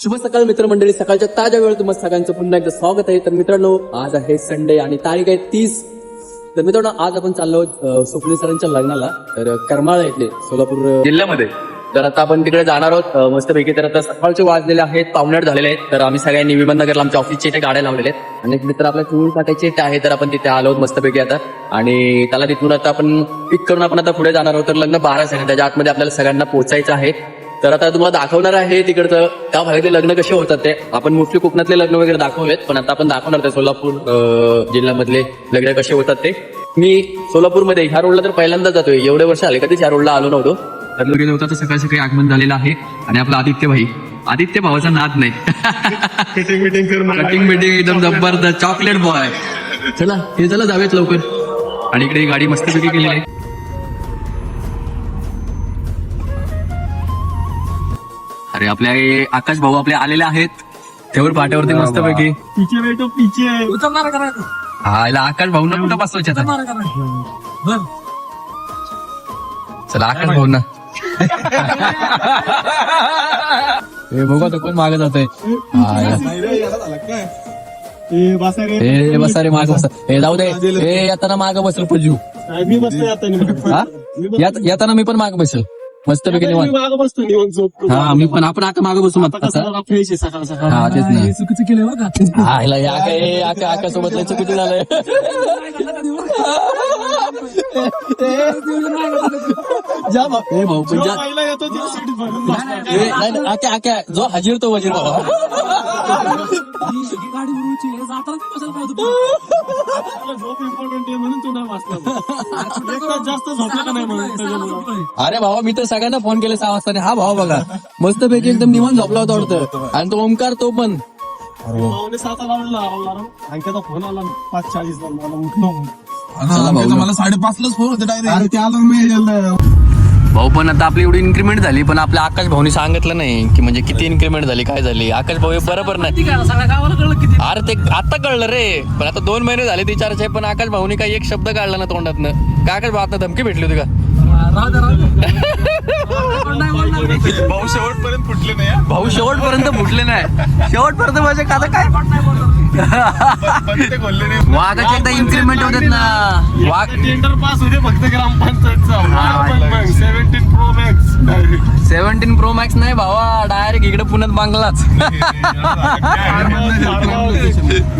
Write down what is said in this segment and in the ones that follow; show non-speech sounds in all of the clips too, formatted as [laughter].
शुभ सकाळ मित्रमंडळी. सकाळच्या ताज्या वेळ तुम्हाला सगळ्यांचं पुन्हा एकदा स्वागत आहे. तर मित्रांनो आज आहे संडे आणि तारीख आहे तीस. तर मित्रांनो आज आपण चाललो स्वप्नील सरांच्या लग्नाला. तर करमाळा इथले सोलापूर जिल्ह्यामध्ये. तर आता आपण तिकडे जाणार आहोत. मस्तपैकी तर आता सकाळचे वाजलेले आहेत पावणेआठ झालेले आहेत. तर आम्ही सगळ्यांनी विमाननगरला आमच्या ऑफिसचे इथे गाड्या लावलेले आहेत. आणि मित्र आपल्या चूळ टाकायचे आहे तर आपण तिथे आलो आहोत मस्तपैकी आता. आणि त्याला तिथून आता आपण पिक करून आपण आता पुढे जाणार आहोत. तर लग्न बारा आहे त्याच्या आतमध्ये आपल्याला सगळ्यांना पोहोचायचं आहे. तर आता तुम्हाला दाखवणार आहे तिकडचं त्या भागातले लग्न कसे होतात ते. आपण मोस्टली कोकणातले लग्न वगैरे दाखवलेत पण आता आपण दाखवणार ते सोलापूर जिल्ह्यामधले लग्न कसे होतात ते. मी सोलापूरमध्ये ह्या रोडला तर पहिल्यांदा जातोय. एवढे वर्ष आले कधीच ह्या रोडला आलो नव्हतो. तर लगेच होता तर सकाळी सकाळी आगमन झालेलं आहे. आणि आपला आदित्य भाई. आदित्य भावाचा नाद नाही. मीटिंग मीटिंग कर कटिंग बिटिंग एकदम जबरदस्त. चॉकलेट बॉय चला हे चला जाऊयात लवकर. आणि इकडे गाडी मस्तपैकी केलेली आहे. अरे आपल्या आकाश भाऊ आपले आलेले आहेत. तेवर पाट्यावरती मस्तपैकी. पीछे बैठो पीछे. हा याला आकाश भाऊ ना कुठं बसवायचे आता चला आकाश भाऊ ना [laughs] हे बघा तो कोण मागे जातोय. हा, या. ए बसा रे. ए बसा रे माग बसा. हे जाऊ दे. ए येताना माग बसल पजू. मी बसतो. हा? येताना मी पण माग बसल. मस्त पैकी निवांत. मागं बसतो निवांत झोपतो. हा मी पण आपण आता माग बसू मग. आता कसं जरा फ्रेश आहे सकाळ सकाळ. हा तेच ना. चुकीचं केलं बघा. हा ह्याला या आका आका सोबत लय चुकीचं झालंय. [laughs] [laughs] ए भाऊ पण जा. ए, नाही नाही, आक्या आक्या जो हजीर तो वजीर बाबा. अरे भावा मी तर सगळ्यांना फोन केले सहा वाजता आणि हा भावा बघा. मस्त पैकी एकदम निवांत झोपला होता वाटतं. आणि तो ओमकार तो पण. पावणे साताला लावला. अंकिता फोन आला पाच चाळीस मला उठलो. चला भाऊ मला साडेपाचलाच फोन होते डायरेक्ट अरे ते आलं मी भाऊ पण आता आपली एवढी इन्क्रीमेंट झाली पण आपल्या आकाश भाऊनी सांगितलं नाही की म्हणजे किती इन्क्रीमेंट झाली काय झाली. आकाश भाऊ हे बरोबर नाही. अरे ते आता कळलं रे. पण आता दोन महिने झाले ती आहे, पण आकाश भाऊनी काही एक शब्द काढला ना तोंडातनं. काय आकाश भाऊ आता धमकी भेटली होती का? भाऊ शेवटपर्यंत फुटले नाही. भाऊ शेवटपर्यंत फुटले नाही. शेवटपर्यंत माझ्या का काय? वाघाचे एकदा इन्क्रीमेंट होतात ना. वाघ टेंडर पास होते फक्त ग्रामपंचायतचा. Seventeen pro max seventeen pro max नाही भावा डायरेक्ट इकडे पुण्यात बांगलाच.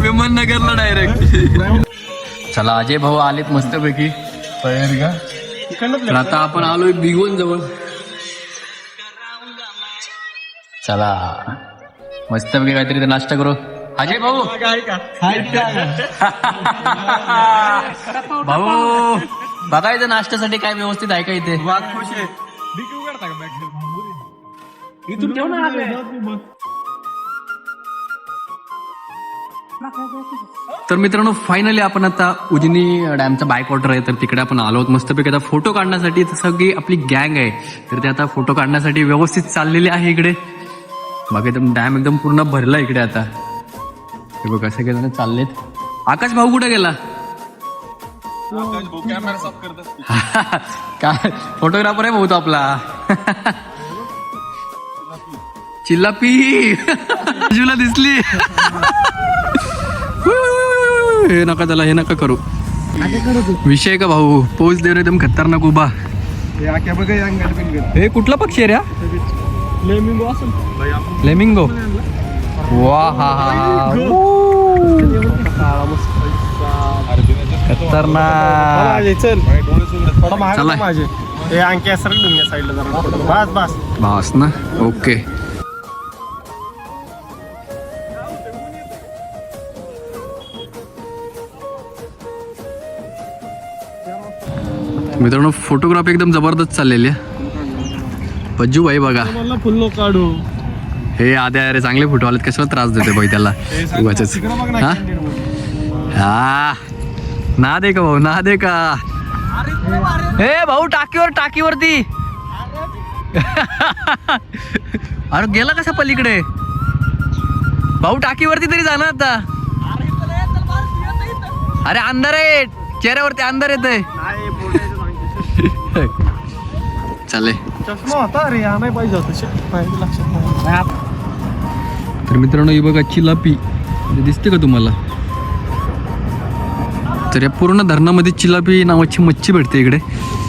विमान नगरला डायरेक्ट चला अजय भाऊ आलेत मस्तपैकी. तयारी का? तर आता आपण आलोय बिगवन जवळ. चला. मस्तपैकी काहीतरी ते नाश्ता करू. अजय भाऊ. [laughs] भाऊ बघायचं नाश्त्यासाठी काय व्यवस्थित आहे का इथे? इथून ठेव ना तर मित्रांनो फायनली आपण आता उजनी डॅमचा बाईक वॉटर आहे तर तिकडे आपण आलो. आहोत मस्तपैकी आता फोटो काढण्यासाठी सगळी आपली गँग आहे. तर ते आता फोटो काढण्यासाठी व्यवस्थित चाललेली आहे इकडे. बाकी एकदम डॅम एकदम पूर्ण भरला इकडे आता. हे बघा सगळे जण चाललेत. आकाश भाऊ कुठे गेला? काय फोटोग्राफर [laughs] आहे भाऊ तो. आपला. [laughs] चिल्लापी. [laughs] बाजूला दिसली. हे नका त्याला हे नका करू. विषय का भाऊ? पोच दे रे एकदम खतरनाक उभा. हे कुठला पक्षी आहे रे? लेमिंगो असेल लेमिंगो खतरनाक. चल. माझे हे अंकी साईडला जरा. बस ना. ओके. मित्रांनो फोटोग्राफी एकदम जबरदस्त चाललेली आहे. पज्जू भाई बघा. मला फुल्लो काढू. हे आद्या अरे चांगले फोटो आलेत. कशाला त्रास देते भाई त्याला? ना हा? हा. ना दे का भाऊ ना दे का? हे भाऊ टाकीवर टाकीवरती. अरे गेला कसा पलीकडे? भाऊ टाकीवरती तरी जा ना आता. अरे अंधार आहे चेहऱ्यावरती अंधार येत नाही, बोलायचं सांगते. चाले चष्मा होता रे हा नाही पाहिजे होता. लक्षात नाही. तर मित्रांनो ही बघा चिलापी. म्हणजे दिसते का तुम्हाला? तर या पूर्ण धरणामध्ये चिलापी नावाची मच्छी भेटते इकडे.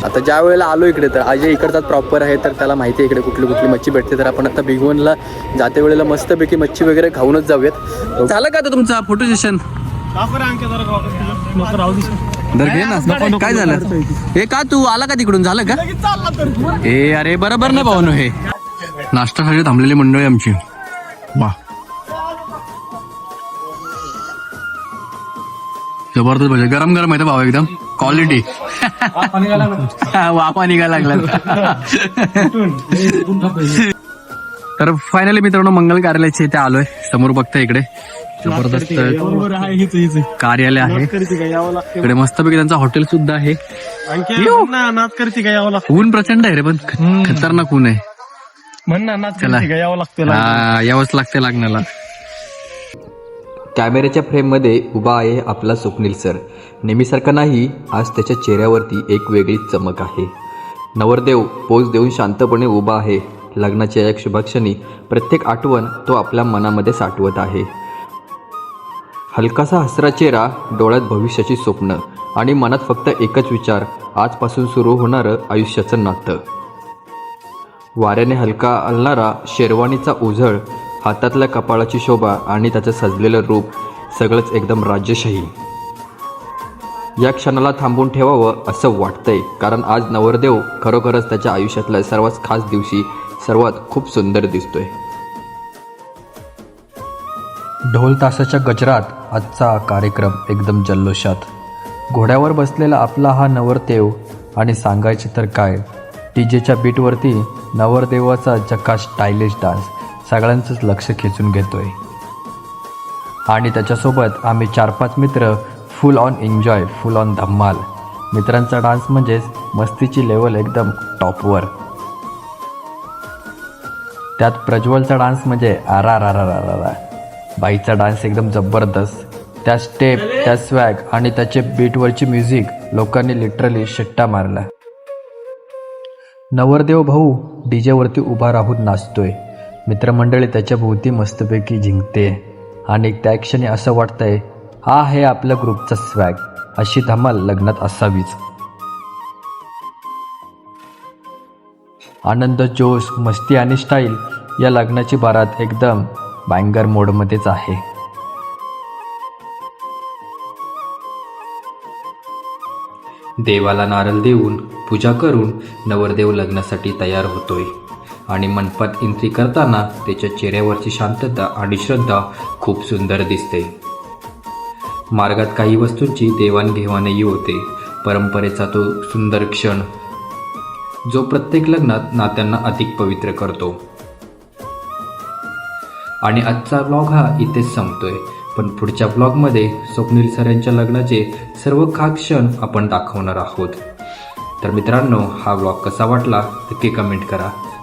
आता ज्या वेळेला आलो इकडे तर अजय इकडचाच प्रॉपर आहे तर त्याला माहिती आहे इकडे कुठली कुठली मच्छी भेटते. तर आपण आता भिगवणला जाते वेळेला मस्तपैकी मच्छी वगैरे खाऊनच जाऊयात. झालं का आता तुमचा फोटो सेशन दर घे ना. काय झालं? हे का तू आला का तिकडून? झालं का? ए अरे बरोबर ना भाऊ हे. नाश्त्यासाठी थांबलेली मंडळी आमची. वा. जबरदस्त म्हणजे गरम गरम आहे भाऊ एकदम. क्वालिटी वापा निघायला लागला. तर फायनली मित्रांनो मंगल कार्यालयाचे इथे आलोय. समोर बघता इकडे. जबरदस्त. कार्यालय आहे. इकडे मस्तपैकी त्यांचा हॉटेल सुद्धा आहे. ऊन प्रचंड आहे रे पण. खतरनाक ऊन आहे. म्हण ना नाच चला. करते का यावं लागतं यावंच लागते लागण्याला. कॅमेऱ्याच्या फ्रेममध्ये उभा आहे आपला स्वप्नील सर. नेहमीसारखा नाही आज त्याच्या चेहऱ्यावरती एक वेगळी चमक आहे. नवरदेव पोज देऊन शांतपणे उभा आहे. लग्नाच्या या शुभाक्षणी प्रत्येक आठवण तो आपल्या मनामध्ये साठवत आहे. हलकासा हसरा चेहरा डोळ्यात भविष्याची स्वप्न आणि मनात फक्त एकच विचार आजपासून सुरू होणारं आयुष्याचं नातं. वाऱ्याने हलका हलणारा शेरवानीचा उझळ हातातल्या कपाळाची शोभा आणि त्याचं सजलेलं रूप सगळंच एकदम राज्यशाही. या क्षणाला थांबून ठेवावं असं वाटतंय कारण आज नवरदेव खरोखरच त्याच्या आयुष्यातल्या सर्वात खास दिवशी सर्वात खूप सुंदर दिसतोय. ढोल तासाच्या गजरात आजचा कार्यक्रम एकदम जल्लोषात. घोड्यावर बसलेला आपला हा नवरदेव आणि सांगायचे तर काय टीजेच्या बीटवरती नवरदेवाचा जका स्टायलिश डान्स सगळ्यांचंच लक्ष खेचून घेतोय. आणि त्याच्यासोबत आम्ही चार पाच मित्र full on enjoy full on धम्माल. मित्रांचा डान्स म्हणजेच मस्तीची लेवल एकदम टॉपवर त्यात प्रज्वलचा डान्स म्हणजे आरा रा रा रा बाईचा डान्स एकदम जबरदस्त. त्या स्टेप त्या स्वॅग आणि त्याचे बीटवरची म्युझिक लोकांनी लिटरली शिट्टा मारला नवरदेव भाऊ डीजेवरती उभा राहून नाचतोय. मित्रमंडळी त्याच्याभोवती मस्तपैकी जिंकते. आणि त्या क्षणी असं वाटतंय हा आहे आपल्या ग्रुपचा स्वॅग अशी धमाल लग्नात असावीच. आनंद जोश मस्ती आणि स्टाईल या लग्नाची बारात एकदम बँगर मोडमध्येच आहे. देवाला नारळ देऊन पूजा करून नवरदेव लग्नासाठी तयार होतोय. आणि मंडपात एंट्री करताना त्याच्या चेहऱ्यावरची शांतता आणि श्रद्धा खूप सुंदर दिसते. मार्गात काही वस्तूंची देवाणघेवाणही होते. परंपरेचा तो सुंदर क्षण जो प्रत्येक लग्नात नात्यांना अधिक पवित्र करतो. आणि आजचा ब्लॉग हा इथेच संपतोय. पण पुढच्या ब्लॉगमध्ये स्वप्नील सरांच्या लग्नाचे सर्व खास क्षण आपण दाखवणार आहोत. तर मित्रांनो हा ब्लॉग कसा वाटला नक्की कमेंट करा.